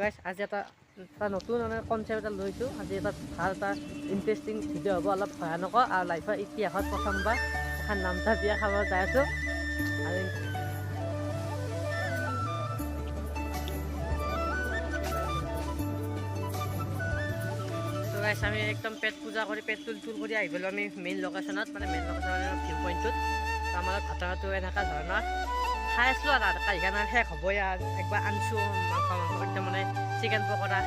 গাইছ আজি এটা এটা নতুন মানে কনচেপ্ট এটা লৈছোঁ। আজি এটা ভালো এটা ইণ্টাৰেষ্টিং ভিডিঅ' হ'ব, অলপ ভয়ানক আৰু লাইফৰ ইতিহাসত প্ৰথমবাৰ এখন নামতা বিয়া খাব যাই আছোঁ। আৰু গাইছ আমি একদম পেট পূজা কৰি, পেট তুল তুল কৰি আহিলোঁ আমি মেইন লোকেশ্যনত মানে মেইন লোকেশ্যনৰ ভিউ পইণ্টটোত আমাৰ ঘটনাটো এনেকুৱা ধৰণৰ। খাই আছিলোঁ আৰু কাহিখানা শেষ হ'বই আৰু। একবাৰ আনিছোঁ মাংস মাংস একদম মানে চিকেন পকৰা,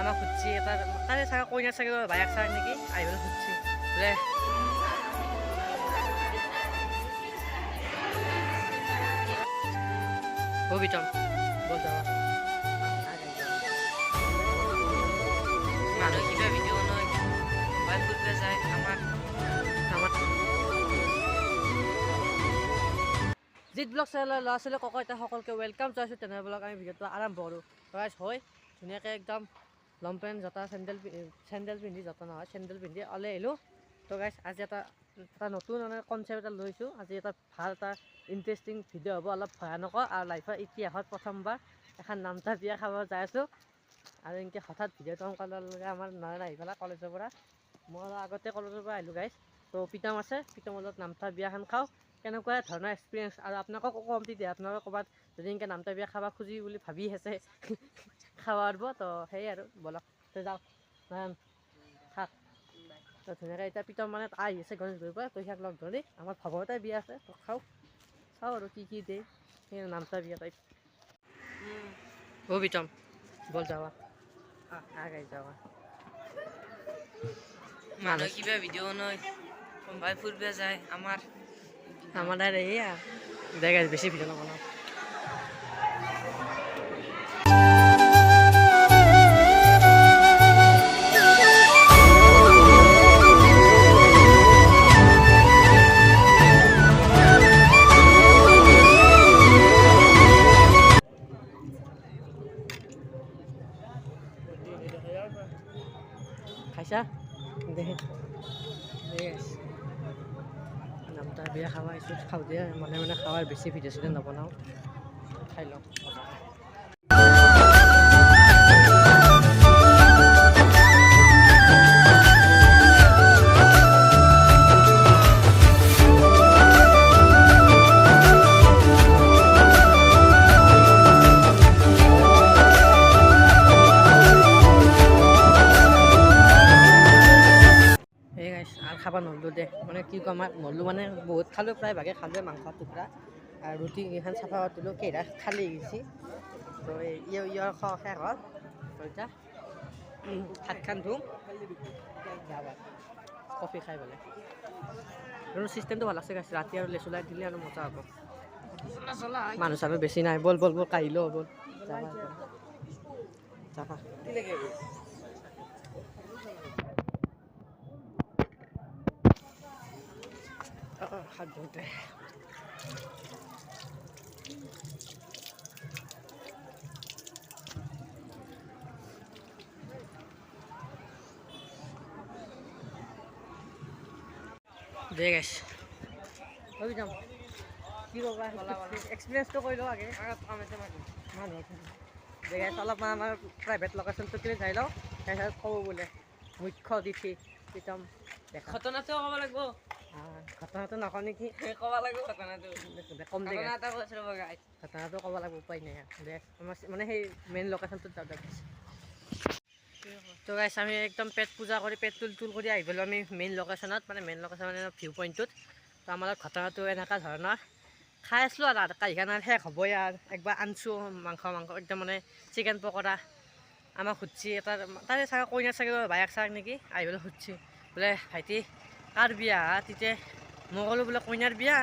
আমাক সুধছি এটা তাৰে চাগে কইনাৰ চাগে বায়েক চাগে নেকি? আহিবলৈ সুধছি, বোলে ববিতম বল যাবা মানুহ কিবা ভিডিঅ' নহয় মোবাইল ফুৰিব যায় আমাৰ জিত ব্লগ চেনেলৰ ল'ৰা ছোৱালী ককা এতিয়া সকলোকে ৱেলকাম জনাইছোঁ তেনে ব্লগ আমি ভিডিঅ'টো আৰম্ভ কৰোঁ গাইজ হয় ধুনীয়াকৈ একদম লং পেণ্ট জোতা চেণ্ডেল চেণ্ডেল পিন্ধি জোতা নহয় চেণ্ডেল পিন্ধি ওলাই আহিলোঁ তো গাইজ আজি এটা এটা নতুন মানে কনচেপ্ট এটা লৈছোঁ আজি এটা ভাল এটা ইণ্টাৰেষ্টিং ভিডিঅ' হ'ব অলপ ভয়ানক আৰু লাইফৰ ইতিহাসত প্ৰথমবাৰ এখন নামতা বিয়া খাব যাই আছোঁ আৰু এনেকৈ হঠাৎ ভিডিঅ'টো অংকলকে আমাৰ নয়ন আহি পেলাই কলেজৰ পৰা মই আগতে কলেজৰ পৰা আহিলোঁ গাইজ তো প্ৰীতম আছে প্ৰীতমৰ লগত নামতা বিয়াখন খাওঁ কেনেকুৱা ধৰণৰ এক্সপিৰিয়েঞ্চ আৰু আপোনালোকক ক'ম তেতিয়া আপোনালোকে ক'ৰবাত যদি এনেকৈ নামতা বিয়া খাব খুজি বুলি ভাবি আছে খাব পাৰিব তো সেয়ে আৰু বলক। তো যাওঁ নয়ন থাক তো ধুনীয়াকৈ এতিয়া প্ৰীতম মানে আহি আছে গণেশগুৰিৰ পৰা তো সিয়াক লগ ধৰি আমাৰ ভগৱতাই বিয়া আছে তো খাওঁ চাওঁ আৰু কি কি দিয়ে সেই নামতা বিয়া টাইপ অ' প্ৰীতম বল যাৱা। আগাই যাৱা। মানুহ কিবা ভিডিঅ' নহয় মোবাইল ফুৰিব যায় আমাৰ আমার আর ইয়া দেখা বেশি ভিড় না বানাও খাইছা? দেখে। বিয়া খাব আহিছোঁ খাওঁ দিয়ে মানে মানে খাৱাৰ বেছি ভিডিঅ' চিডিঅ' নবনাওঁ খাই লওঁ। কি ক'ম নল্লো মানে বহুত খালোঁ প্ৰায় ভাগে খালোৱে মাংস টুকুৰা আৰু ৰুটি কেইখন চাফা কৰিলোঁ কেইটা খালি গৈছে। তো ইয় ইয়ৰ খ- শেষ হ'ল। তো এতিয়া উম, ভাতখন ধুম কফি খাই পেলাই। আৰু চিষ্টেমটো ভালো আছে ৰাতি আৰু লেচু লাইট দিলে আৰু মজা হ'ব। মানুহ চানুহ বেছি নাই। বল বল বল কাঢ়িলেও বল যাবা। যাবা। হাত ধুওঁতে দে গেছ ভাবি যাম কি ক'বা এক্সপিৰিয়েঞ্চটো কৰি লওঁ আগে। মানুহ দে গেছ অলপমান আমাৰ প্ৰাইভেট লোকেশ্যনটো চাই লওঁ। তাৰপিছত ক'ব বোলে মুখ্য অতিথি দেখা। ঘটনাটো ক'ব লাগিব। ঘটনাটো নকওঁ নেকি? ক'ব লাগিব ঘটনাটো। কম দে ঘটনাটো ক'ব লাগিব উপায় নাই আৰু। দে। আমাৰ মানে সেই মেইন লোকেশ্যনটোত যাওঁ দে guys। তো গাইছ আমি একদম পেট পূজা কৰি পেট তুল তুল কৰি আহিলোঁ আমি মেইন লোকেশ্যনত মানে মেইন লোকেশ্যন মানে ভিউ পইণ্টটোত তো আমাৰ ঘটনাটো এনেকুৱা ধৰণৰ। খাই আছিলোঁ আৰু কাহিখানা শেষ হ'বই আৰু। একবাৰ আনিছোঁ মাংস মাংস একদম মানে চিকেন পকৰা। আমাক সুধছি এটা তাৰে চাগে কইনাৰ চাগে বায়েক চাগে নেকি? আহিবলৈ সুধছি বোলে ভাইটি কাৰ বিয়া তেতিয়া মই ক'লোঁ বোলে কইনাৰ বিয়া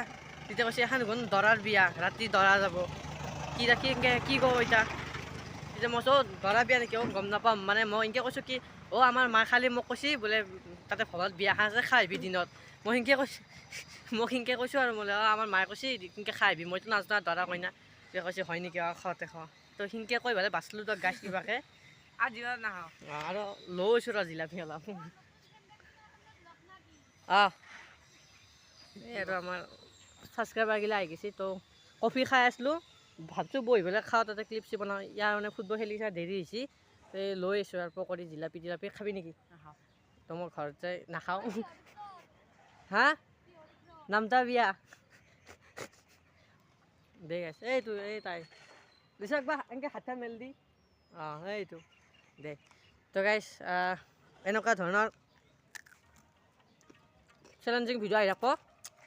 তেতিয়া কৈছে এখন গুণ দৰাৰ বিয়া ৰাতি দৰা যাব। কি কি এনেকৈ কি কওঁ এতিয়া তেতিয়া মই কৈছোঁ দৰা বিয়া নেকি? অ' গম নাপাম। মানে মই এনেকৈ কৈছোঁ কি অ' আমাৰ মা খালি মোক কৈছি বোলে তাতে ঘৰত বিয়া খাই আছে খাই আহিবি দিনত। মই সেনেকৈ কৈছোঁ মই সেনেকৈ কৈছোঁ আৰু বোলে অ' আমাৰ মায়ে কৈছি সেনেকৈ খাই আহিবি মইতো নাজানো আৰু দৰা কইনা। তেতিয়া কৈছে হয় নেকি? অ' খাওঁতে খাওঁ। তো সেনেকৈ কৈ পেলাই বাচলোঁ তই গাছ কিবাকৈ। আজি নাখাওঁ। আৰু লৈছোঁ ৰ জিলাপি অলপ। অঁ এই আৰু আমাৰ ছাবস্ক্ৰাইবাৰগিলা আহি গৈছে তো কফি খাই আছিলোঁ ভাবছোঁ বহি পেলাই খাওঁ তাতে ক্লিপ চিপ বনাওঁ। ইয়াৰ মানে ফুটবল খেলি চাই দেৰি হৈছে এই লৈ আহিছোঁ আৰু পকৰি জিলাপি জিলাপি খাবি নেকি? তো মোৰ ঘৰত যাই নাখাওঁ। হা? নামটা বিয়া। দে আছে এইটো এই তাই। দিছে একবাৰ এনেকৈ হাতখন মেল দি। অঁ এইটো। দে তো গাইছ এনেকুৱা ধৰণৰ চেলেঞ্জিং ভিডিঅ' আহি থাকব।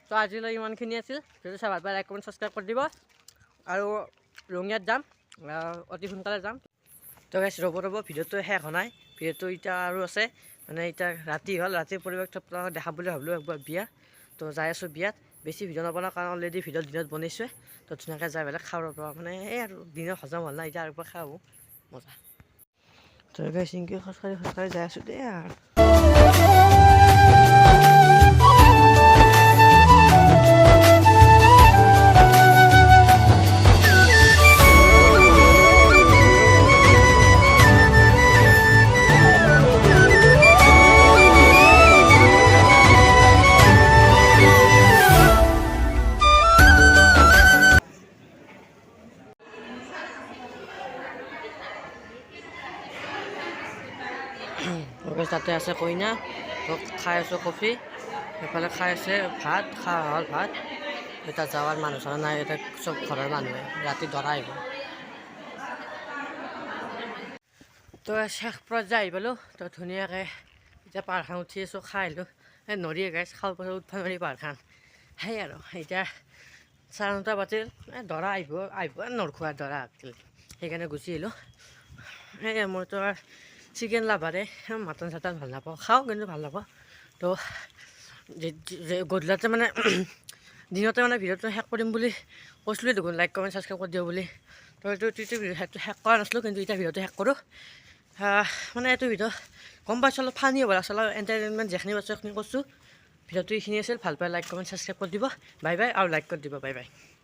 তো আজিলৈ ইমানখিনি আছিল। ভিডিঅ'টো চাই ভাল পাই লাইক কমেণ্ট ছাবস্ক্ৰাইব কৰি দিব। আৰু ৰঙিয়াত যাম। অতি সোনকালে যাম। তো গাইছ ৰ'ব ৰ'ব ভিডিঅ'টো শেষ হোৱা নাই। ভিডিঅ'টো এতিয়া আৰু আছে। মানে এতিয়া ৰাতি হ'ল। ৰাতিৰ পৰিৱেশটো আপোনালোকক দেখাম বুলি ভাবিলোঁ একবাৰ বিয়া। তো যাই আছোঁ বিয়াত। বেছি ভিডিঅ' নবনাওঁ কাৰণ অলৰেডি ভিডিঅ' দিনত বনাইছোঁৱে তো ধুনীয়াকৈ যাই পেলাই খাব পৰা মানে এই আৰু দিনত হজম হ'ল না এতিয়া আৰু খাব মজা। তো গাইছ চিংকি খোজকাঢ়ি খোজকাঢ়ি যাই আছোঁ দেই আৰু তাতে আছে কইনা খাই আছোঁ কফি সেইফালে খাই আছে ভাত খোৱা হ'ল ভাত এতিয়া যাৱাৰ মানুহ চানুহ নাই এতিয়া চব ঘৰৰ মানুহে ৰাতি দৰা আহিব তো শেষ পৰ্যায় পালোঁ তো ধুনীয়াকৈ এতিয়া পাহাৰখন উঠি আছোঁ খাই আহিলোঁ এই নদীয়ে গাইছ খাল পাছত উঠবা নদী পাহাৰখন সেই আৰু এতিয়া চাৰে নটা বাজিল এই দৰা আহিব আহিব নৰখোৱা দৰা আছিল সেইকাৰণে গুচি আহিলোঁ সেই মইতো আৰু চিকেন লাভাৰে মাটন চাটন ভালো নাপাওঁ খাওঁ কিন্তু ভালো নাপাওঁ তো গধূলাতে মানে দিনতে মানে ভিডিঅ'টো শেষ কৰিম বুলি কৈছিলোঁ দেখোন লাইক কমেণ্ট ছাবস্ক্ৰাইব কৰি দিওঁ বুলি তো এইটো এইটো ভিডিঅ' শেষ শেষ কৰা নাছিলোঁ কিন্তু এতিয়া ভিডিঅ'টো শেষ কৰোঁ মানে এইটো ভিডিঅ' গম পাইছোঁ অলপ ফানি হ'ব অলপ এণ্টাৰটেইনমেণ্ট যিখিনি পাইছোঁ সেইখিনি কৈছোঁ ভিডিঅ'টো এইখিনি আছিল ভালো পাই লাইক কমেণ্ট ছাবস্ক্ৰাইব কৰি দিব বাই বাই আৰু লাইক কৰি দিব বাই বাই